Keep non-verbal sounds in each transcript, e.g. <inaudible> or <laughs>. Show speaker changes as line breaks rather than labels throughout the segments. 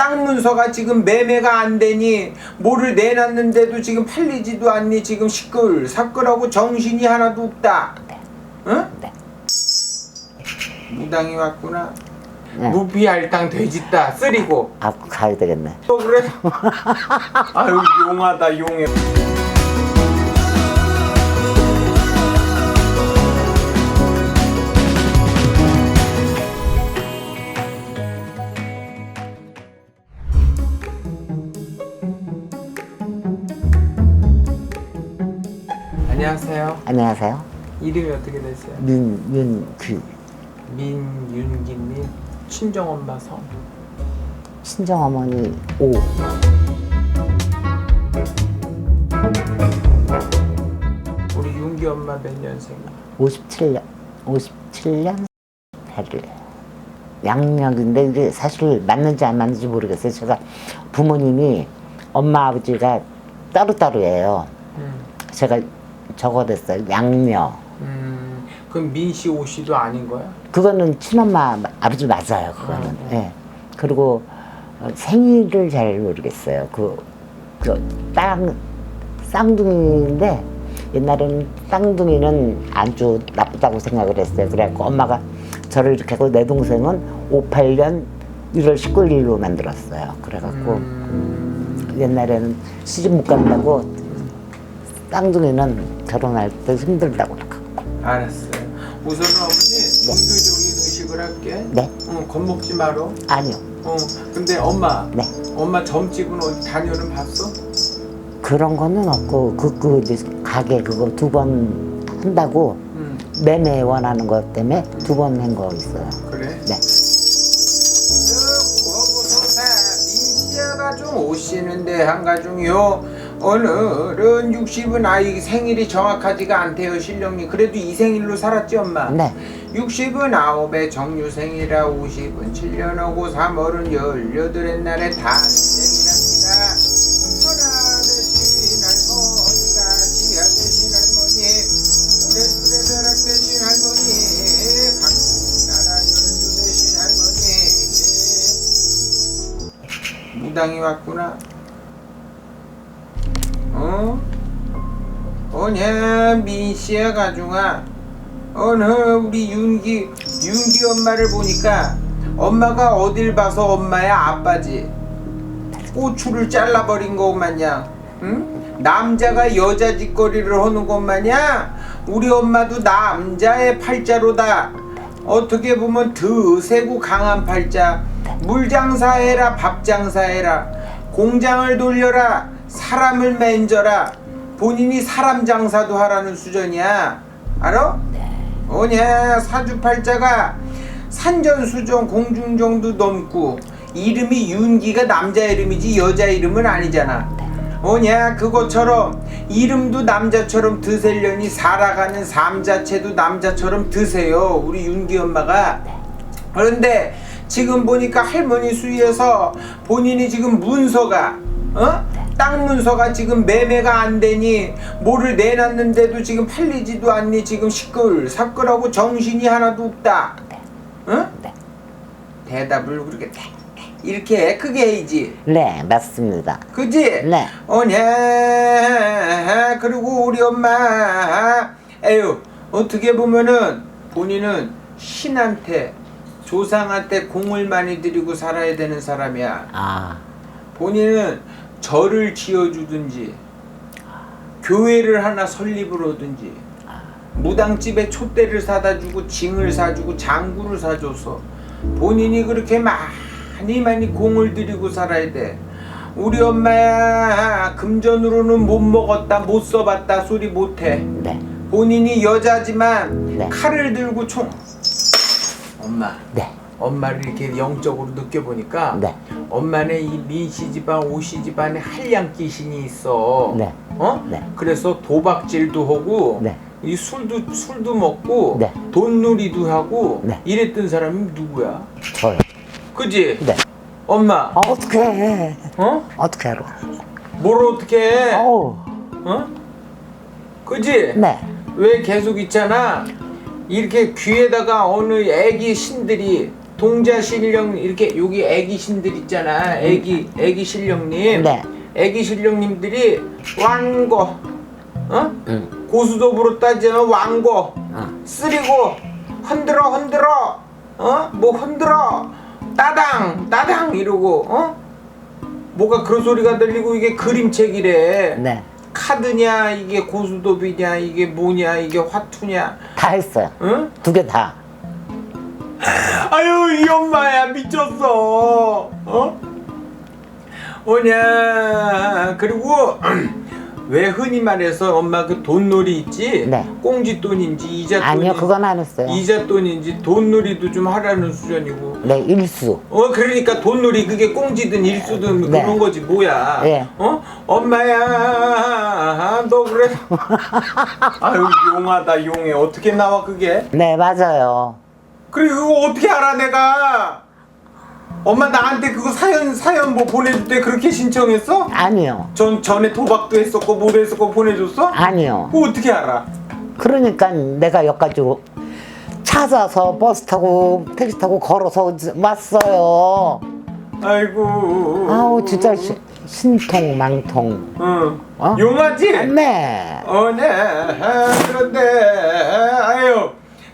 땅 문서가 지금 매매가 안 되니 뭐를 내놨는데도 지금 팔리지도 않니 지금 시끌사끌하고 정신이 하나도 없다. 응?
네.
무당이 왔구나.
네.
무비할당 돼지다 쓰리고
아 가야 되겠네.
또 그래? <laughs> 아유 용하다 용해. 안녕하세요.
안녕하세요.
이름이 어떻게 되세요?
민윤규
민윤기님 친정엄마 성.
친정 어머니 오
우리 윤기 엄마 몇 년생이야?
57년 57년 해를 양력인데 이게 사실 맞는지 안 맞는지 모르겠어요. 제가 부모님이 엄마 아버지가 따로따로예요.
음.
제가 적어댔어요. 양녀.
음. 그럼 민씨 오씨도 아닌 거야?
그거는 친엄마 아버지 맞아요. 그거는.
음, 음.
예. 그리고 어, 생일을 잘 모르겠어요. 그, 그 땅, 쌍둥이인데 옛날에는 쌍둥이는 아주 나쁘다고 생각을 했어요. 그래갖고 엄마가 저를 이렇게 하고 내 동생은 58년 1월 19일로 만들었어요. 그래갖고
음.
옛날에는 시집 못 간다고 쌍둥이는 결혼할 때 힘들다고 그러고.
알았어요. 우선은 어머니 종교적인 의식을 할게.
네?
어, 겁먹지 마라.
아니요.
어. 근데 엄마.
네.
엄마 점집은 어디 다녀는 봤어?
그런 거는 없고 그, 그 이제 가게 그거 두 번 한다고
응.
매매 원하는 것 때문에 두 번 한 거 있어요.
그래?
네.
오고소사 민씨가 좀 오시는데 한 가중요 오늘은 60은 아이 생일이 정확하지가 않대요 신령님. 그래도 이 생일로 살았지 엄마?
네.
60은 아홉에 정유생이라 50은 7년 하고 3월은 18의 날에 단생이랍니다. 천하 대신 할머니가 지하 대신 할머니 우레수레 벼락 대신 할머니 각국 나라 연두 대신 할머니. 무당이 왔구나 어냐 민씨야 가중아 어느 우리 윤기 윤기 엄마를 보니까 엄마가 어딜 봐서 엄마야 아빠지? 고추를 잘라버린 것 마냥 응? 남자가 여자 짓거리를 하는 것 마냥 우리 엄마도 남자의 팔자로다. 어떻게 보면 드세고 강한 팔자. 물장사해라 밥장사해라. 공장을 돌려라 사람을 맨져라 본인이 사람 장사도 하라는 수준이야. 알아? 뭐냐 사주팔자가 산전수전 공중정도 넘고 이름이 윤기가 남자 이름이지 여자 이름은 아니잖아. 뭐냐 그것처럼 이름도 남자처럼 드세려니 살아가는 삶 자체도 남자처럼 드세요. 우리 윤기 엄마가. 그런데 지금 보니까 할머니 수위에서 본인이 지금 문서가 어? 땅 문서가 지금 매매가 안 되니 뭐를 내놨는데도 지금 팔리지도 않니 지금 시끌사끌하고 정신이 하나도 없다. 응?
네.
대답을 그렇게 탁 이렇게 크게 해야지.
네, 맞습니다.
그지?
네.
오냐 그리고 우리 엄마 에휴 어떻게 보면은 본인은 신한테 조상한테 공을 많이 들이고 살아야 되는 사람이야
아,
본인은 절을 지어주든지 교회를 하나 설립을 하든지 무당집에 촛대를 사다 주고 징을 사주고 장구를 사줘서 본인이 그렇게 많이 많이 공을 들이고 살아야 돼 우리 엄마야 금전으로는 못 먹었다 못 써봤다 소리 못해
네.
본인이 여자지만
네.
칼을 들고 총 엄마
네.
엄마를 이렇게 영적으로 느껴보니까
네.
엄마는 이 민씨 집안 오씨 집안에 한량 귀신이 있어.
네.
어?
네.
그래서 도박질도 하고
네.
이 술도 술도 먹고
네.
돈놀이도 하고
네.
이랬던 사람이 누구야?
저요.
그지?
네.
엄마.
어, 어떻게 해?
어?
어떻게 알아?
뭘 어떻게 해?
어우,
어? 그지?
네.
왜 계속 있잖아. 이렇게 귀에다가 어느 애기 신들이 동자 신령 이렇게 여기 애기 신들 있잖아. 애기 애기 신령님.
네.
애기 신령님들이 왕고, 어?
응.
고수도부로 따지면 왕고,
어.
쓰리고 흔들어 흔들어, 어? 뭐 흔들어 따당 따당 이러고, 어? 뭐가 그런 소리가 들리고 이게 그림책이래.
네.
카드냐 이게 고수도비냐 이게 뭐냐 이게 화투냐,
다 했어요.
응?
두 개 다. <laughs>
아유 이 엄마야 미쳤어 어? 뭐냐 그리고 <clears throat> 왜 흔히 말해서 엄마 그 돈놀이 있지
네.
꽁지돈인지 이자돈인지
아니요, 그건 안 했어요.
이자 돈인지 돈놀이도 좀 하라는 수준이고
네, 일수.
어 그러니까 돈놀이 그게 꽁지든 일수든
네.
그런 거지 뭐야
네.
어 엄마야 너 그래 <laughs> 아유 용하다 용해 어떻게 나와 그게
네, 맞아요.
그래 그거 어떻게 알아 내가 엄마 나한테 그거 사연 사연 뭐 보내줄 때 그렇게 신청했어?
아니요.
전 전에 도박도 했었고 뭐도 했었고 보내줬어?
아니요.
그거 어떻게 알아?
그러니까 내가 여기까지 찾아서 버스 타고 택시 타고 걸어서 왔어요.
아이고
아우 진짜 시- 신통 망통.
응
어?
용하지?
네.
어네 아, 그런데 아유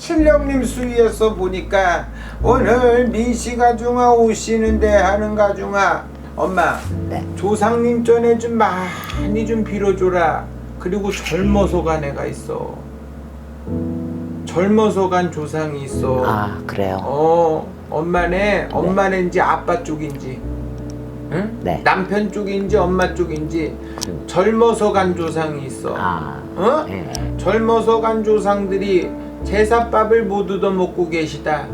신령님 수위에서 보니까 오늘 민씨 가 중아 오시는데 하는 가중아 엄마
네.
조상님 전에 좀 많이 좀 빌어줘라 그리고 젊어서 간 애가 있어 젊어서 간 조상이 있어
아 그래요.
어 엄마네 엄마네 이제 아빠 쪽인지 응?
네.
남편 쪽인지 엄마 쪽인지 젊어서 간 조상이 있어
아.
어?
예.
젊어서 간 조상들이 제사밥을 못 얻어먹고 계시다.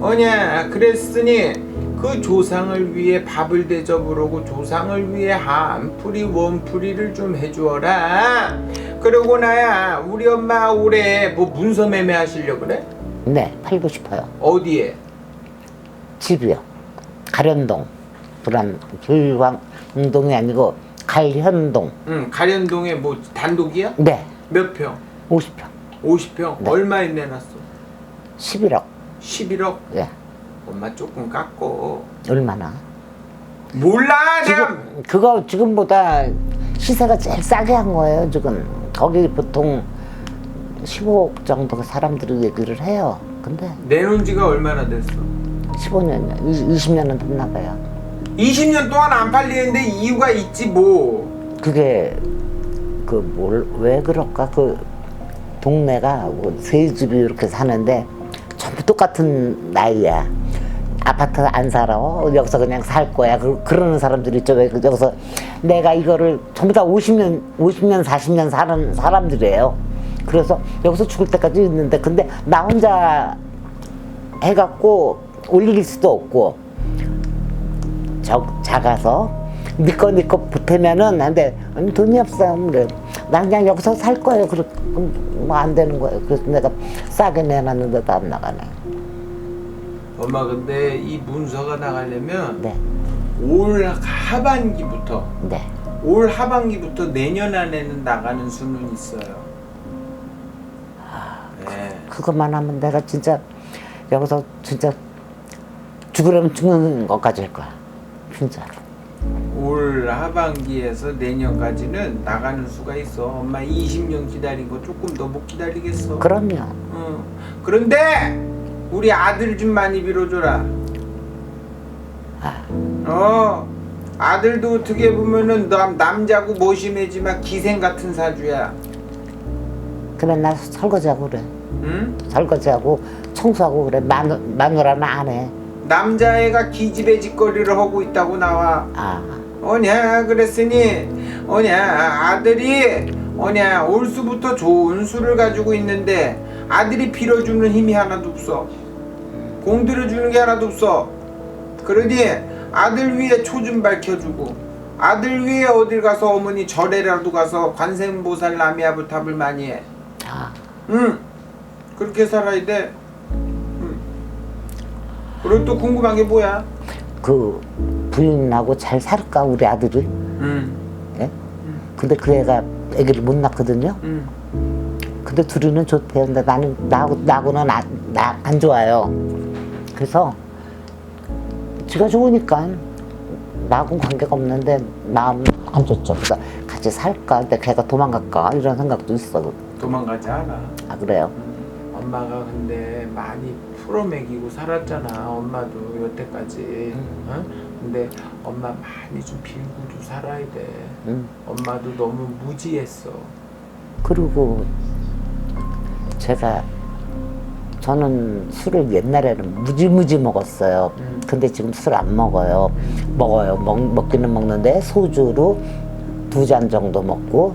어냐 그랬으니 그 조상을 위해 밥을 대접으로고 조상을 위해 한풀이 원풀이를 좀 해주어라. 그러고 나야 우리 엄마 올해 뭐 문서 매매 하시려 그래?
네, 팔고 싶어요.
어디에?
집이요. 가련동. 불안 불광동이 아니고 갈현동.
응 가련동에 뭐 단독이야?
네.
몇 평?
50평.
50평?
네.
얼마에 내놨어?
11억.
11억?
예.
엄마 조금 깎고
얼마나?
몰라
지금 그거 지금보다 시세가 제일 싸게 한 거예요, 지금. 거기 보통 15억 정도 사람들이 얘기를 해요. 근데
내놓은 지가 얼마나 됐어?
15년, 20년은 됐나 봐요.
20년 동안 안 팔리는데 이유가 있지 뭐.
그게 그 뭘 왜 그럴까 그 동네가 뭐세 집이 이렇게 사는데 전부 똑같은 나이야. 아파트 안 살아. 어, 여기서 그냥 살 거야. 그, 그러는 사람들이 있죠. 왜 그- 여기서 내가 이거를 전부 다 50년 50년 40년 사는 사람들이에요. 그래서 여기서 죽을 때까지 있는데 근데 나 혼자 해갖고 올릴 수도 없고 적 작아서 니꺼 니꺼 보태면은 안돼. 돈이 없어요 그래 난 그냥 여기서 살 거예요 그래 뭐안 되는 거예요 그래서 내가 싸게 내놨는데도 안 나가네
엄마 근데 이 문서가 나가려면
네
올 하반기부터
네.
올 하반기부터 내년 안에는 나가는 수는 있어요. 네.
그것만 하면 내가 진짜 여기서 진짜 죽으려면 죽는 것까지 할 거야 진짜로
올 하반기에서 내년까지는 나가는 수가 있어. 엄마 20년 기다린 거 조금 더 못 기다리겠어.
그럼요
어. 그런데 우리 아들 좀 많이 빌어줘라.
아,
어 아들도 어떻게 보면은 남, 남자고 멋심해지만 기생 같은 사주야
그래 나 설거지하고 그래
응?
설거지하고 청소하고 그래 마누, 마누라는 안 해
남자애가 기집애 짓거리를 하고 있다고 나와
아
어냐 그랬으니 어냐 아들이 어냐 올수부터 좋은 수를 가지고 있는데 아들이 빌어주는 힘이 하나도 없어 공들여주는 게 하나도 없어 그러니 아들 위에 초 좀 밝혀주고 아들 위에 어딜 가서 어머니 절에라도 가서 관세음보살 남이아부탑을 많이 해
아,
응. 그렇게 살아야 돼. 응. 그리고 또 궁금한 게 뭐야?
그 부인하고 잘 살까 우리 아들이
응.
예? 근데 그 애가 아기를 못 낳거든요
응.
근데 둘이는 좋대요 근데 나는 나하고 나하고는 나안 좋아요 그래서 지가 좋으니까 나하고는 관계가 없는데 마음 안 좋죠. 그래서 같이 살까? 근데 걔가 도망갈까? 이런 생각도 있어.
도망가지 않아.
아 그래요?
음, 엄마가 근데 많이 풀어먹이고 살았잖아. 엄마도 여태까지. 어? 근데 엄마 많이 좀 빌고도 살아야 돼.
응.
엄마도 너무 무지했어.
그리고 제가 저는 술을 옛날에는 무지무지 먹었어요.
음.
근데 지금 술 안 먹어요. 먹어요. 먹, 먹기는 먹는데 소주로 두 잔 정도 먹고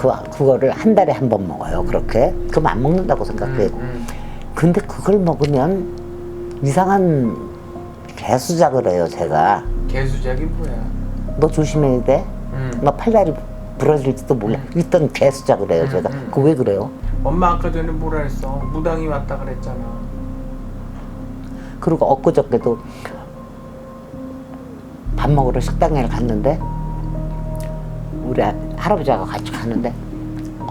그 그거를 한 달에 한 번 먹어요. 그렇게 그럼 안 먹는다고 생각해. 요
음,
근데 그걸 먹으면 이상한 개수작을 해요. 제가
음. 개수작이 뭐야?
너 조심해야 돼.
음.
너 팔다리 부러질지도 몰라. 있던 개수작을 해요. 제가
음, 음.
그 왜 그래요?
엄마 아까 전에 뭐라 했어? 무당이 왔다 그랬잖아.
그리고 엊그저께도 밥 먹으러 식당에 갔는데 우리 아- 할아버지하고 같이 갔는데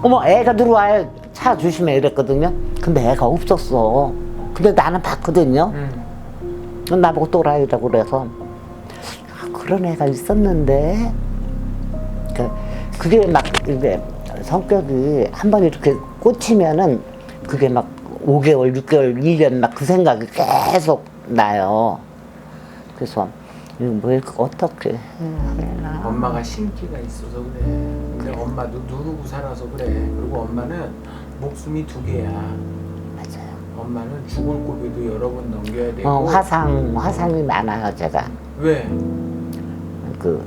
어머 애가 들어와요 차 조심해 이랬거든요 근데 애가 없었어 근데 나는 봤거든요
음.
나보고 또라이라고 그래서 아, 그런 애가 있었는데 그, 그게 막 이게 성격이 한 번 이렇게 꽂히면은 그게 막 5개월, 6개월, 1년 막 그 생각이 계속 나요. 그래서 이거 뭘 어떻게 해야 되나.
엄마가 신기가 있어서 그래. 엄마도 누르고 살아서 그래. 그리고 엄마는 목숨이 두 개야.
맞아요.
엄마는 죽을 고비도 여러 번 넘겨야 되고.
어, 화상, 화상이 많아요, 제가.
왜?
그,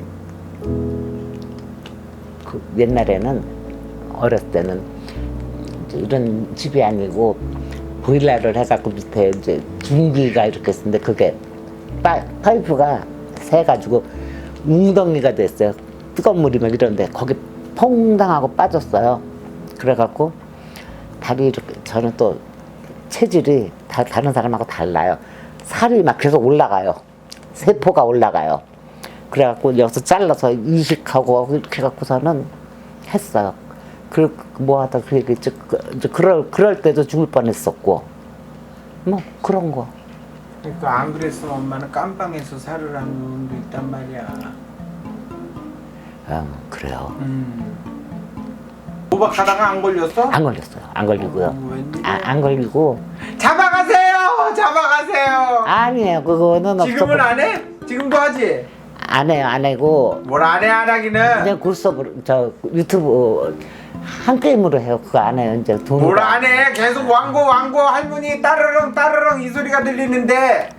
그 옛날에는 어렸을 때는 이제 이런 집이 아니고 보일러를 해갖고 밑에 이제 중기가 이렇게 있었는데 그게 파, 파이프가 새가지고 웅덩이가 됐어요. 뜨거운 물이 막 이런데 거기 퐁당 하고 빠졌어요. 그래갖고 다리 이렇게 저는 또 체질이 다, 다른 사람하고 달라요. 살이 막 계속 올라가요. 세포가 올라가요. 그래갖고 여기서 잘라서 이식하고 이렇게 해갖고서는 했어요. 그, 뭐 하다 그 얘기, 이제, 그- 그럴, 그럴 때도 죽을 뻔 했었고. 뭐, 그런 거.
그러니까 안 그랬으면 엄마는 깜빵에서 살을 하는 놈도 있단 말이야.
음, 그래요.
음. 도박하다가 안 걸렸어?
안 걸렸어요. 안 걸리고요.
어, 웬일이야.
아, 안 걸리고.
잡아가세요! 잡아가세요!
아니에요. 그거는 없어.
지금은 안 해? 지금도 하지?
안 해요. 안 하고.
뭘 안 해, 안 하기는?
그냥 굴속으로, 저, 유튜브, 한 게임으로 해요. 그거 안 해요. 이제 돈.
뭘 안 해? 계속 왕고, 왕고, 할머니 따르릉, 따르릉 이 소리가 들리는데.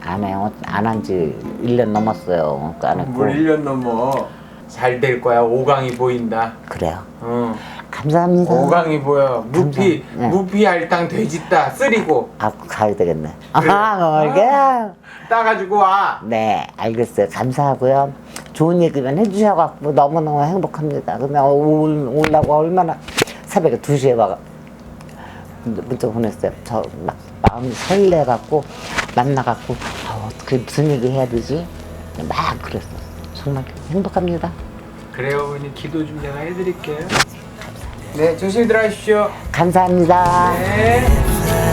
안 해요. 안 한 지 1년 넘었어요. 그거 안 했고.
뭘 1년 넘어. 잘 될 거야. 오강이 보인다.
그래요.
어.
감사합니다.
오강이 보여. 무피,
감사- 네.
무피 할당 돼지다. 쓰리고.
아, 가야 되겠네.
그래.
아?
따가지고 와.
네, 알겠어요. 감사하고요. 좋은 얘기만 해주셔갖고 너무너무 행복합니다. 근데 올, 올라고 얼마나 새벽에 2시에 와 문자 보냈어요. 저 막 마음이 설레갖고 만나갖고 아, 어떻게 무슨 얘기 해야 되지? 막 그랬어요. 정말 행복합니다.
그래요, 어머니. 기도 좀 제가 해드릴게요. 네, 조심히 들어가십시오.
감사합니다.
네.